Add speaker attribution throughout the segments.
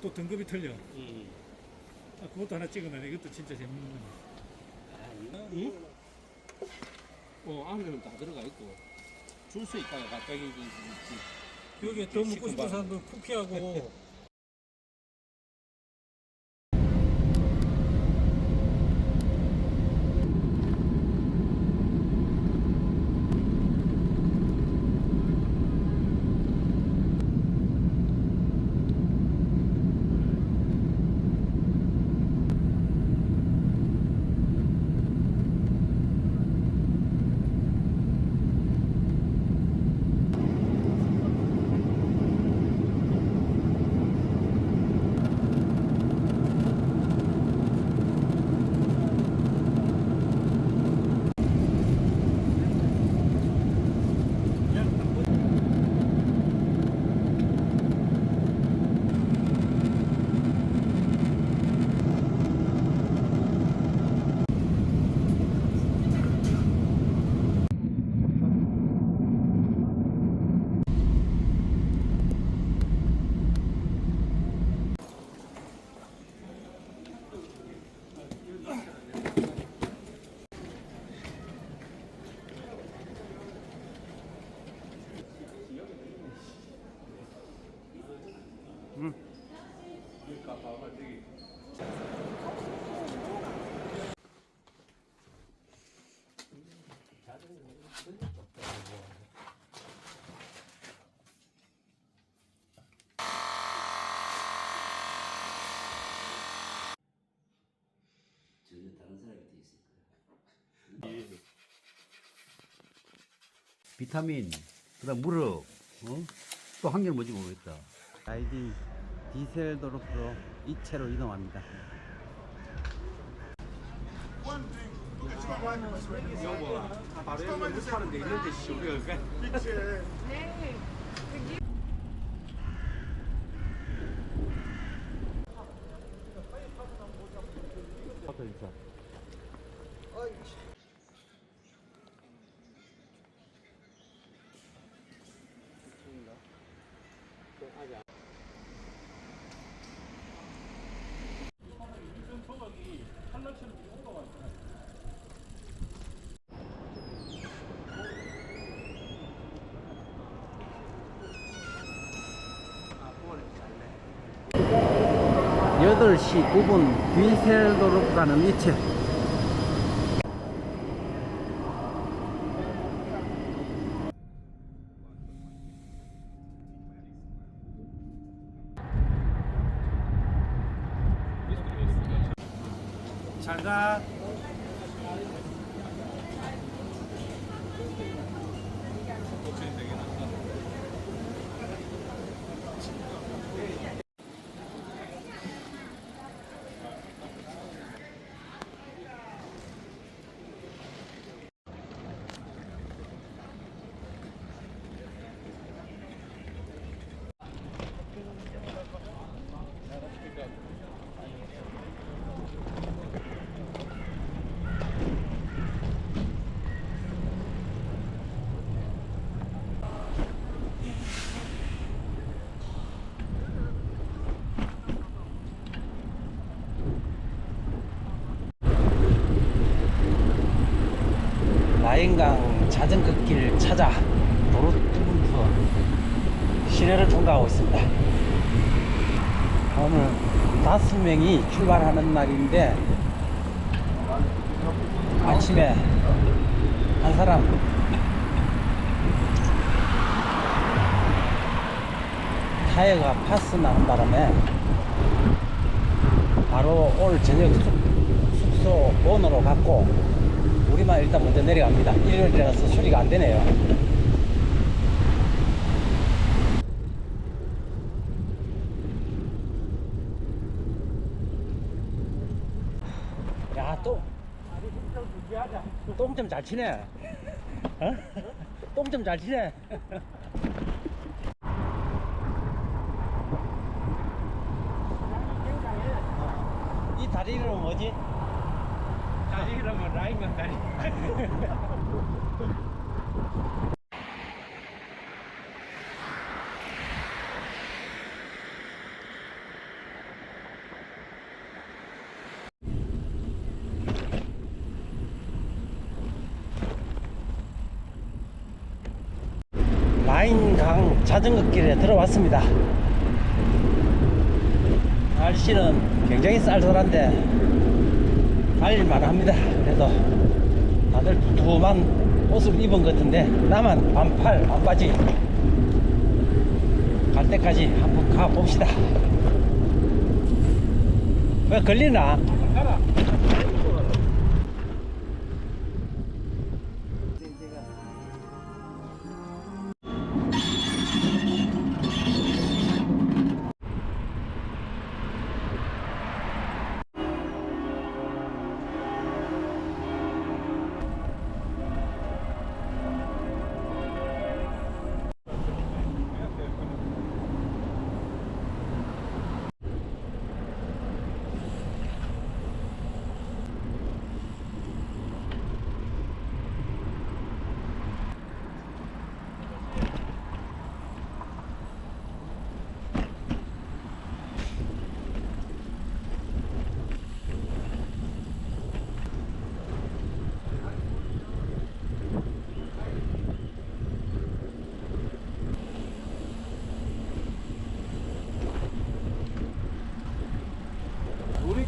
Speaker 1: 또 등급이 틀려.
Speaker 2: 음.
Speaker 1: 아, 그것도 하나 찍어놔. 이것도 진짜 재밌는 거네.
Speaker 2: 응? 어, 안에는 다 들어가 있고. 줄 수 있다가 갑자기 그- 그- 그-
Speaker 1: 여기에 더 묻고 싶은 사람들 푹 피하고.
Speaker 3: 비타민, 그 다음 무릎, 어? 또 한 개는 뭔지 모르겠다.
Speaker 4: 아이디 디셀 도로프로 이체로 이동합니다.
Speaker 2: 여보, 바로 여기 파는 데 있는데 씨, 우리가
Speaker 4: 네. 8시 9분 빈셀도로 가는 이체. 라인강 자전거 길 찾아 도로투문투어 시내를 통과하고 있습니다. 오늘 다섯 명이 출발하는 날인데 아침에 한 사람 타이어가 파스 나는 바람에 바로 오늘 저녁 숙- 숙소 본으로 갔고 우리만 일단 먼저 내려갑니다. 일요일이라서 수리가 안 되네요. 야, 똥. 똥좀 잘 치네. 어? 똥 좀 잘 치네. 이 다리 이름은 뭐지?
Speaker 2: 라인 강다리 라인강
Speaker 4: 자전거 길에 들어왔습니다. 날씨는 굉장히 쌀쌀한데 달릴만 합니다. 그래도 다들 두툼한 옷을 입은 것 같은데 나만 반팔 반바지 갈 때까지 한번 가봅시다. 왜 걸리나?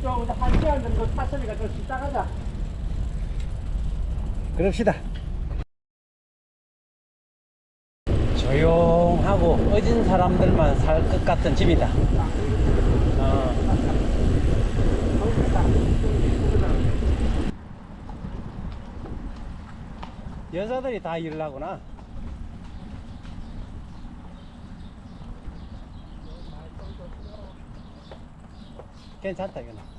Speaker 2: 좀 한 시간 정도 탔으니까 좀 쉬다 가자.
Speaker 4: 그럽시다. 조용하고 어진 사람들만 살 것 같은 집이다. 어. 여자들이 다 일을 하구나. 괜찮다, 이거는.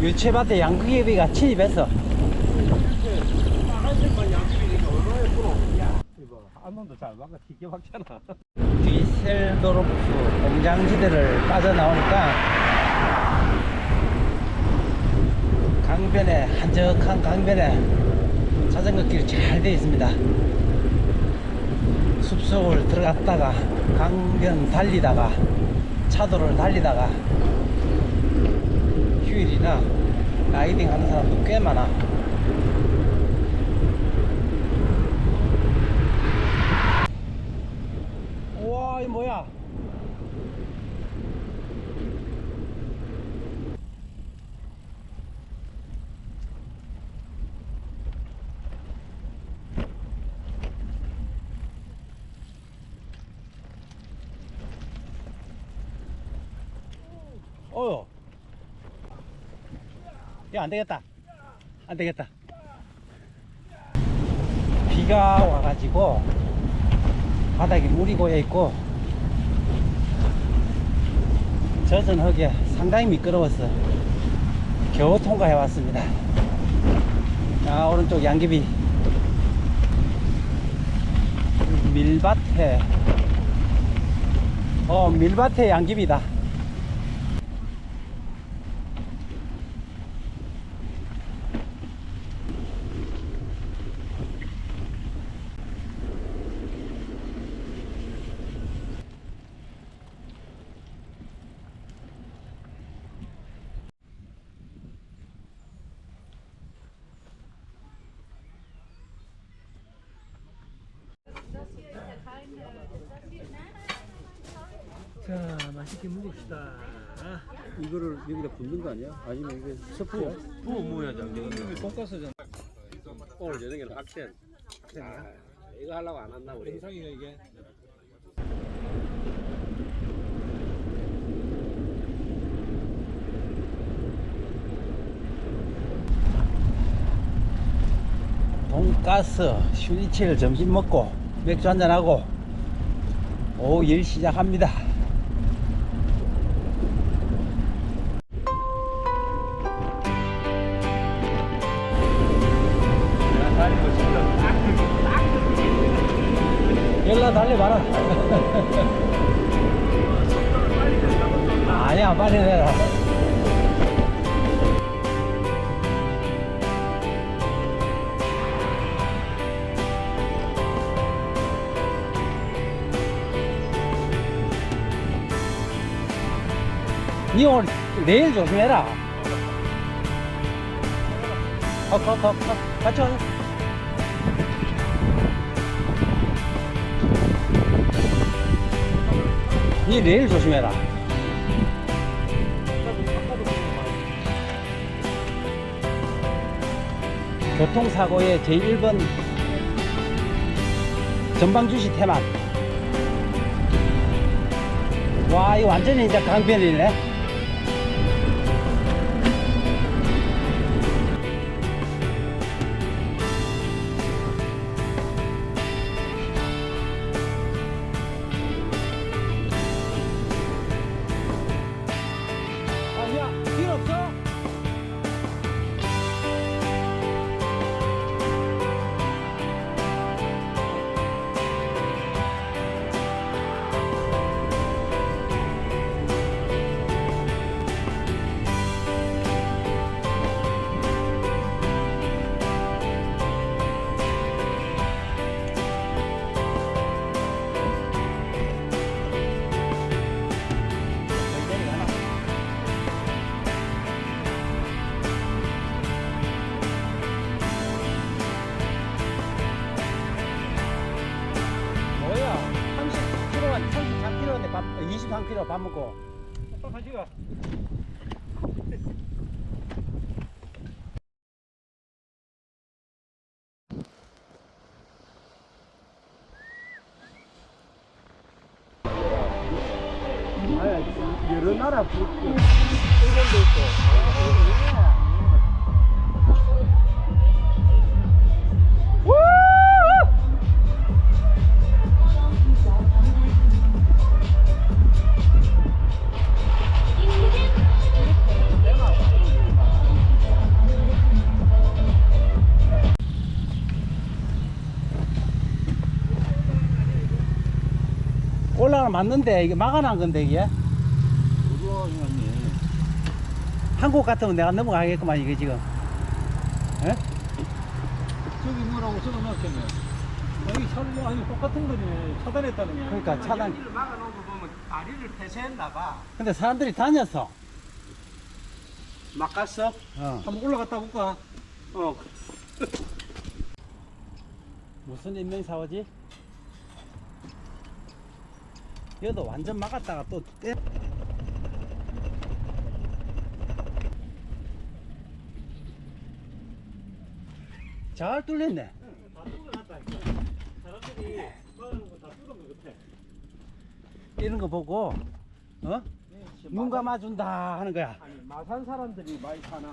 Speaker 4: 유채밭에 양극예비가 침입했어.
Speaker 2: 하나씩만 양식이니까 얼마나 예쁘노? 야, 이거 한 놈도 잘 막아 기계 막잖아.
Speaker 4: 디셀도르프 공장지대를 빠져나오니까 강변에 한적한 강변에 자전거 길이 잘 되어 있습니다. 숲속을 들어갔다가 강변 달리다가 차도를 달리다가 휴일이나 라이딩 하는 사람도 꽤 많아. 우와, 이 뭐야? 어휴. 이거 안 되겠다. 안 되겠다. 비가 와가지고 바닥에 물이 고여 있고 젖은 흙에 상당히 미끄러웠어. 겨우 통과해 왔습니다. 아, 오른쪽 양귀비 밀밭에 어 밀밭에 양귀비다.
Speaker 2: 자, 맛있게 먹읍시다.
Speaker 3: 이거를 여기다 붓는 거 아니야? 아니면 이게 스프야?
Speaker 2: 부어 뭐야, 장대가.
Speaker 1: 돈가스잖아.
Speaker 2: 오늘 저녁에는 학생. 아, 이거 하려고 안 한다 우리.
Speaker 1: 영상이가 이게.
Speaker 4: 돈가스, 슈리첼 점심 먹고 맥주 한잔 하고 오후 일 시작합니다. 연락 달려봐라. 아니야, 빨리 내라. 니 오늘 내일 조심해라. 어, 거, 거, 거, 같이 와. 이 레일 조심해라. 교통사고의 제1번 전방주시 태만. 와, 이 완전히 이제 강변이네. 여러 나라. 올라가 맞는데 이게 막아놓은 건데 이게 한국 같으면 내가 넘어가겠구만 이게 지금 예?
Speaker 1: 저기 뭐라고 적어놨겠네. 여기 차도 아니 똑같은 거네. 차단했다는 게.
Speaker 4: 그러니까 차단
Speaker 2: 여기를 막아놓은 거 보면 다리를 폐쇄했나 봐.
Speaker 4: 근데 사람들이 다녔어
Speaker 2: 막 갔어?
Speaker 4: 어.
Speaker 1: 한번 올라갔다 볼까?
Speaker 2: 어.
Speaker 4: 무슨 인명사고지? 여도 완전 막았다가 또 떼... 잘 뚫렸네
Speaker 1: 다 뚫어놨다. 사람들이 거다 뚫은 거 같아.
Speaker 4: 이런 거 보고 어? 눈 감아준다 하는 거야
Speaker 2: 아니 마산 사람들이 많이 사나.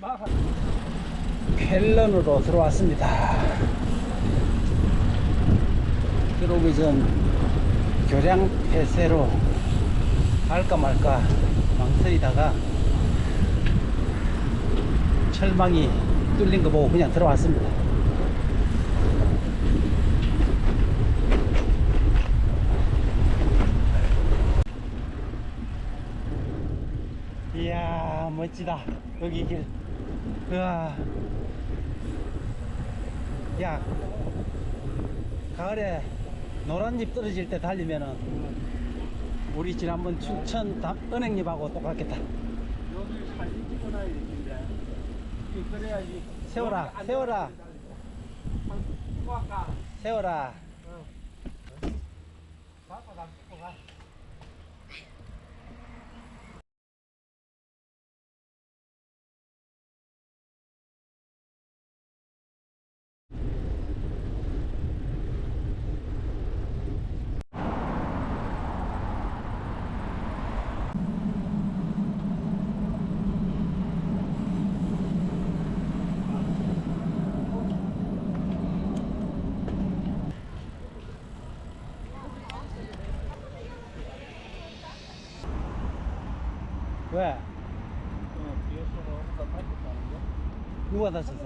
Speaker 4: 켈런으로 들어왔습니다. 들어오기 전 교량 폐쇄로 할까 말까 망설이다가 철망이 뚫린 거 보고 그냥 들어왔습니다. 이야 멋지다. 여기 길. 우와. 야 가을에 노란잎 떨어질 때 달리면은 우리 지난번 춘천 담- 은행잎하고 똑같겠다
Speaker 2: 여기 사진 찍어놔야 되는데. 그래야지.
Speaker 4: 세워라 세워라.
Speaker 2: 아까
Speaker 4: 세워라. 왜? 누가 다쳤어?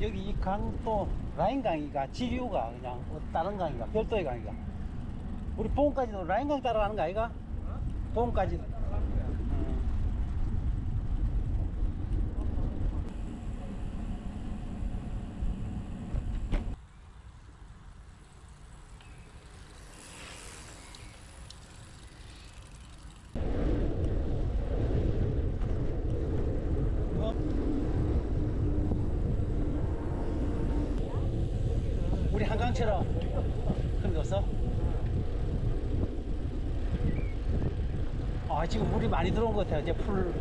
Speaker 4: 여기 이 강도 라인 강이가 지류가 그냥 어, 다른 강이가 별도의 강이가. 우리 보험까지도 라인 강 따라가는 거 아이가? 보험까지 우리 한강처럼 그런 거 없어? 아 지금 물이 많이 들어온 것 같아요. 이제 풀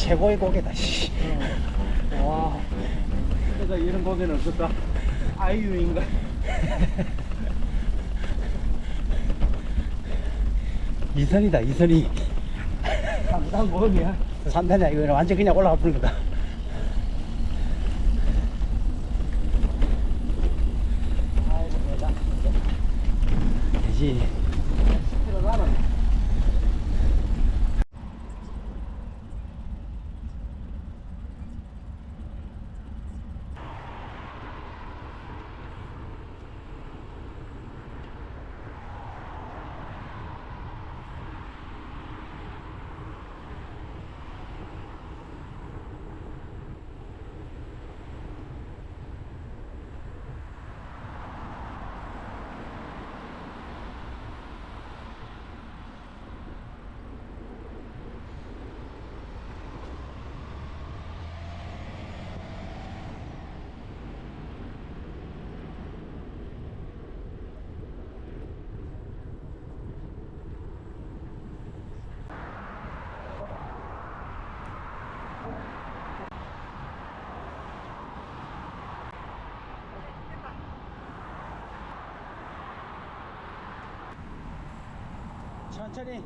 Speaker 4: 최고의 고개다 씨.
Speaker 2: 와, 내가 이런 고개는 없었다. 아이유인가?
Speaker 4: 이선이다 이선이
Speaker 2: 난 뭐냐?
Speaker 4: 산다냐 이거 완전 그냥 올라가 버린 거다 되지 천천히